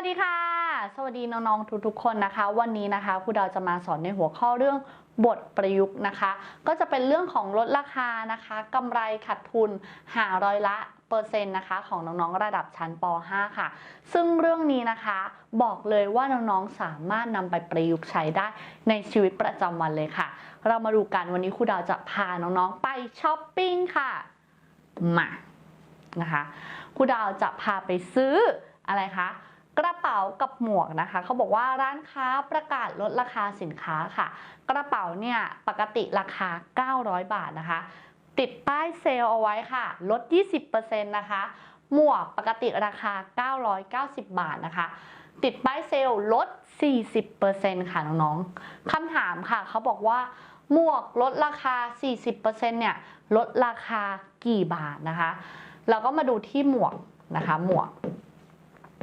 วัสดีค่ะ สวัสดีน้องๆทุกๆคนนะคะ วันนี้นะคะครูดาวจะมาสอนในหัวข้อเรื่องบทประยุกต์นะคะ ก็จะเป็นเรื่องของลดราคานะคะกำไรขาดทุนหาร้อยละเปอร์เซ็นต์นะคะของน้องๆระดับชั้นป .5 ค่ะ ซึ่งเรื่องนี้นะคะบอกเลยว่าน้องๆสามารถนำไปประยุกต์ใช้ได้ในชีวิตประจำวันเลยค่ะ เรามาดูกันวันนี้ครูดาวจะพาน้องๆไปช้อปปิ้งค่ะมานะคะครูดาวจะพาไปซื้ออะไรคะ กระเป๋ากับหมวกนะคะเขาบอกว่าร้านค้าประกาศลดราคาสินค้าค่ะ กระเป๋าเนี่ยปกติราคา 900 บาทนะคะ ติดป้ายเซลล์เอาไว้ค่ะ ลด 20%นะคะ หมวกปกติราคา 990 บาทนะคะ ติดป้ายเซลล์ลด 40%ค่ะน้องๆคำถามค่ะเขาบอกว่าหมวกลดราคา 40%เนี่ยลดราคากี่บาทนะคะ เราก็มาดูที่หมวกนะคะหมวก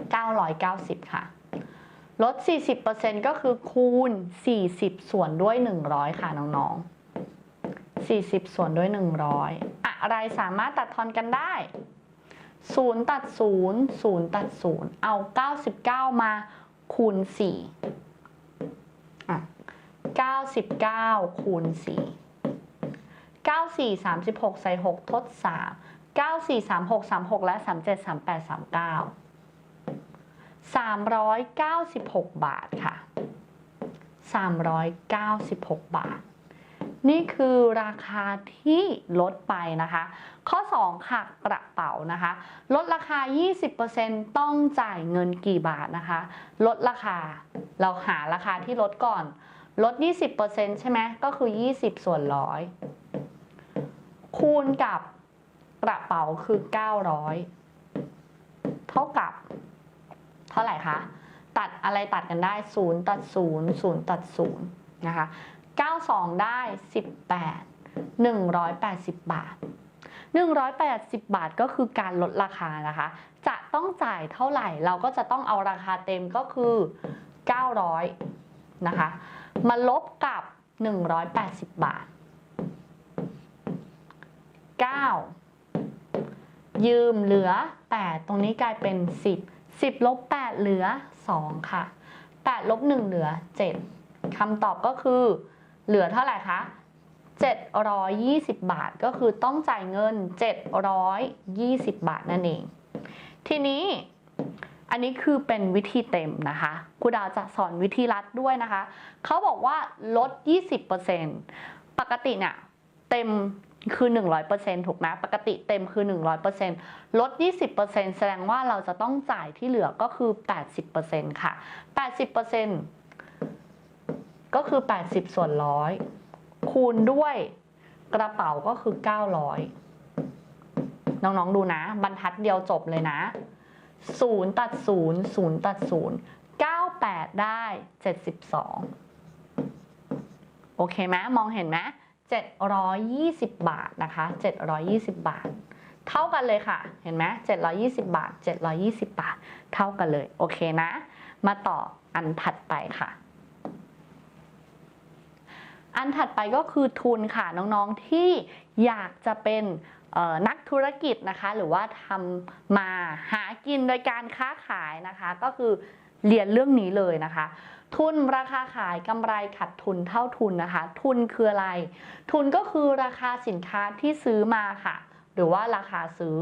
990 ค่ะ ลด 40%ก็คือคูณ 40 ส่วนด้วย 100 ค่ะน้องๆ 40 ส่วนด้วย 100 อะไรสามารถตัดทอนกันได้ 0 ตัด 0 0 ตัด 0 เอา 99 มาคูณ 4 อะ 99 คูณ 4 94 36 ใส่ 6 ทด 3 94 36 36 และ 37 38 39 396 บาทค่ะ 396 บาท นี่คือราคาที่ลดไปนะคะ ข้อ 2 ค่ะกระเป๋านะคะ ลดราคา 20%ต้องจ่ายเงินกี่บาทนะคะ ลดราคา เราหาราคาที่ลดก่อน ลด 20%ใช่ไหมก็คือ 20 ส่วนร้อยคูณกับกระเป๋าคือ 900 เท่ากับ ท่าไหร่คะ ตัดอะไรตัดกันได้ 0 ตัด 0 0 ตัด 0 นะคะ 92 ได้ 18 180 บาท 180 บาทก็คือการลดราคานะคะ จะต้องจ่ายเท่าไหร่เราก็จะต้องเอาราคาเต็มก็คือ 900 นะคะ มาลบกับ 180 บาท 9 ยืมเหลือ8ตรงนี้กลายเป็น 10 10ลบ8เหลือ 2 ค่ะ8ลบ1เหลือ 7คำตอบก็คือ เหลือเท่าไหร่คะ720 บาทก็คือต้องจ่ายเงิน 720 บาทนั่นเอง ทีนี้อันนี้คือเป็นวิธีเต็มนะคะครูดาวจะสอนวิธีรัดด้วยนะคะ เขาบอกว่าลด 20%ปกติเนี่ยเต็ม คือ 100%ถูกไหมปกติเต็มคือ 100%ลด 20%แสดงว่าเราจะต้องจ่ายที่เหลือก็คือ 80%ค่ะ 80%ก็คือ 80 ส่วนร้อยคูณด้วยกระเป๋าก็คือ 900 น้องๆดูนะ บรรทัดเดียวจบเลยนะ0ตัด0 0ตัด0 98 ได้ 72 โอเคไหมมองเห็นไหม 720 บาทนะคะ 720 บาท เท่ากันเลยค่ะ เห็นไหม720 บาท 720 บาท เท่ากันเลย โอเคนะ มาต่ออันถัดไปค่ะ อันถัดไปก็คือทุนค่ะน้องๆที่อยากจะเป็นนักธุรกิจนะคะ หรือว่าทำมาหากินโดยการค้าขายนะคะ ก็คือเรียนเรื่องนี้เลยนะคะ ทุนราคาขายกำไรขัดทุนเท่าทุนนะคะ ทุนคืออะไร ทุนก็คือราคาสินค้าที่ซื้อมาค่ะ หรือว่าราคาซื้อ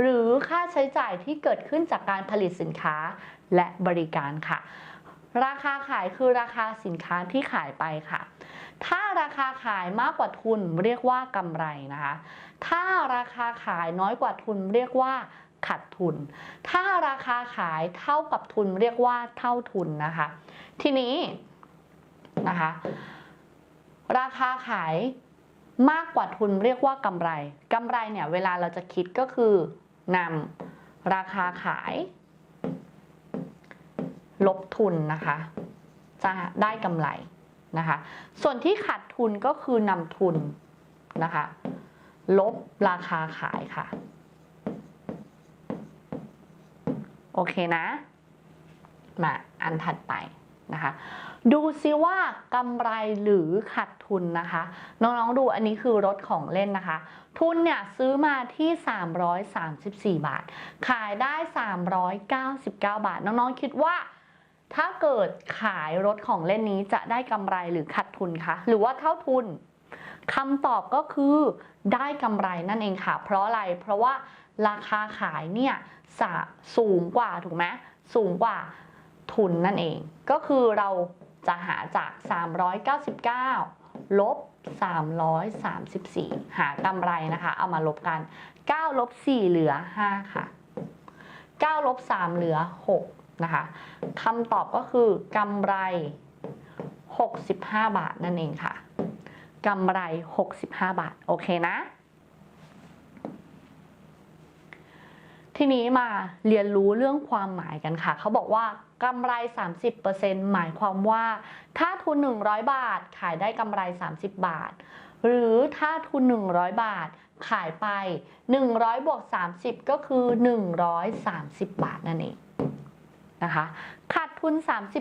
หรือค่าใช้จ่ายที่เกิดขึ้นจากการผลิตสินค้าและบริการค่ะ ราคาขายคือราคาสินค้าที่ขายไปค่ะ ถ้าราคาขายมากกว่าทุนเรียกว่ากำไรนะคะ ถ้าราคาขายน้อยกว่าทุนเรียกว่า ขาดทุน ถ้าราคาขายเท่ากับทุนเรียกว่าเท่าทุนนะคะ ทีนี้นะคะ ราคาขายมากกว่าทุนเรียกว่ากำไรกำไรเนี่ยเวลาเราจะคิดก็คือนำราคาขาย ลบทุนนะคะ จะได้กำไรนะคะ ส่วนที่ขาดทุนก็คือนำทุนนะคะ ลบราคาขายค่ะ โอเคนะ มาอันถัดไปนะคะ ดูซิว่ากำไรหรือขาดทุนนะคะ น้องๆดูอันนี้คือรถของเล่นนะคะ ทุนเนี่ยซื้อมาที่ 334 บาท ขายได้ 399 บาท น้องๆคิดว่าถ้าเกิดขายรถของเล่นนี้จะได้กำไรหรือขาดทุนคะ หรือว่าเท่าทุนคำตอบก็คือได้กำไรนั่นเองค่ะ เพราะอะไร เพราะว่า ราคาขายเนี่ยส,สูงกว่าถูกไหมสูงกว่าทุนนั่นเอง ก็คือเราจะหาจาก 399 ลบ 334 หากำไรนะคะ เอามาลบกัน 9 ลบ 4 เหลือ 5 ค่ะ 9 ลบ 3 เหลือ 6 นะคะคำตอบก็คือกำไร 65 บาทนั่นเองค่ะกำไร 65 บาท โอเคนะ ทีนี้มาเรียนรู้เรื่องความหมายกันค่ะ เขาบอกว่ากำไร 30%หมายความว่า ถ้าทุน 100 บาท ขายได้กำไร 30 บาท หรือถ้าทุน 100 บาท ขายไป 100บวก30 ก็คือ 130 บาทนั่นเองนะคะ ขาด ทุน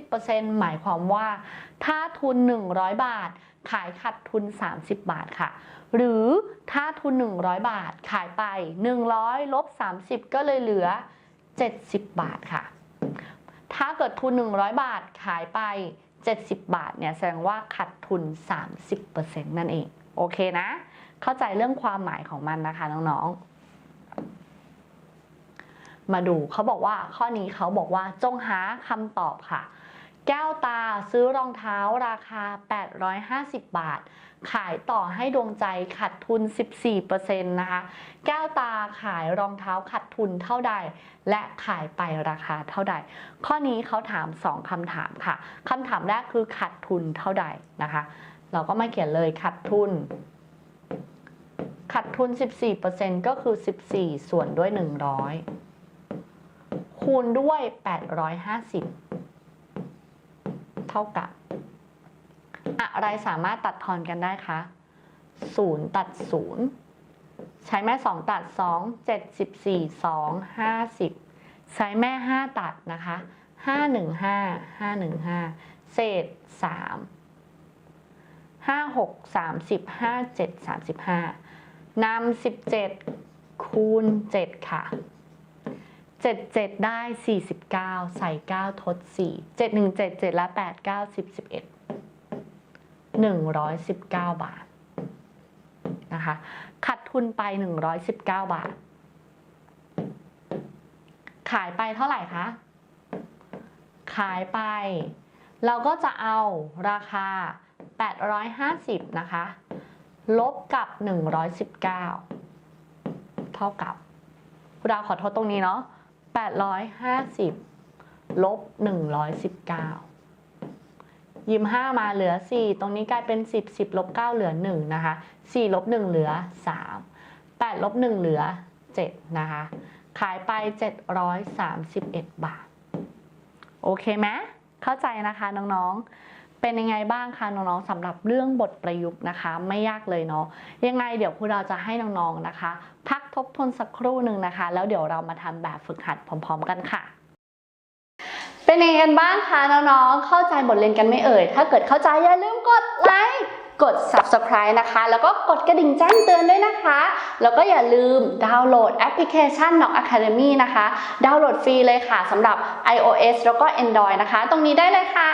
30%หมายความว่า ถ้าทุน 100 บาท ขายขาดทุน 30 บาทค่ะ หรือถ้าทุน 100 บาทขายไป 100ลบ30 ก็เลยเหลือ 70 บาทค่ะ ถ้าเกิดทุน 100 บาทขายไป 70 บาทเนี่ยแสดงว่าขาดทุน 30%นั่นเอง โอเคนะ เข้าใจเรื่องความหมายของมันนะคะน้องๆ มาดูเขาบอกว่าข้อนี้เขาบอกว่าจงหาคำตอบค่ะ แก้วตาซื้อรองเท้าราคา 850 บาท ขายต่อให้ดวงใจขาดทุน 14%นะคะ แก้วตาขายรองเท้าขาดทุนเท่าใด และขายไปราคาเท่าใด ข้อนี้เขาถาม 2คำถามค่ะคำถามแรกคือขาดทุนเท่าใดนะคะ เราก็มาเขียนเลยขาดทุนขาดทุน 14%ก็คือ 14 ส่วนด้วย 100 คูณด้วย 850 เท่ากับ อะไรสามารถตัดทอนกันได้คะ0ตัด0 ใช้แม่ 2 ตัด 2 74 2 50 ใช้แม่ 5 ตัดนะคะ 515 515 เศษ 3 5 6 30 5 7 35นำ17 คูณ 7 ค่ะ 7 7 ได้ 49 ใส่ 9 ทด 4 7 1 7 7 และ 8 9 10 11 119 บาทนะคะขาดทุนไป 119 บาท ขายไปเท่าไหร่คะ ขายไป เราก็จะเอาราคา 850 นะคะ ลบกับ 119 เท่ากับคุณดาวขอโทษตรงนี้เนาะ 850 ลบ 119ยิม5มาเหลือ 4 ตรงนี้กลายเป็น 10 10ลบ9เหลือ 1 นะคะ 4 ลบ 1 เหลือ 3 8 ลบ 1 เหลือ 7 นะคะ ขายไป 731 บาท โอเคไหมเข้าใจนะคะน้องๆ เป็นยังไงบ้างคะน้องๆสำหรับเรื่องบทประยุกต์นะคะ ไม่ยากเลยเนาะยังไงเดี๋ยวครูเราจะให้น้องๆนะคะพ ทบทวนสักครู่หนึ่งนะคะ แล้วเดี๋ยวเรามาทำแบบฝึกหัดพร้อม ๆ กันค่ะเป็นยังไงกันบ้างคะน้องๆ เข้าใจบทเรียนกันไม่เอ่ย ถ้าเกิดเข้าใจอย่าลืมกดไลค์ กด subscribe นะคะ แล้วก็กดกระดิ่งแจ้งเตือนด้วยนะคะ แล้วก็อย่าลืมดาวน์โหลดแอปพลิเคชัน Knock Academy นะคะ ดาวน์โหลดฟรีเลยค่ะสำหรับ iOS แล้วก็ Android นะคะ ตรงนี้ได้เลยค่ะ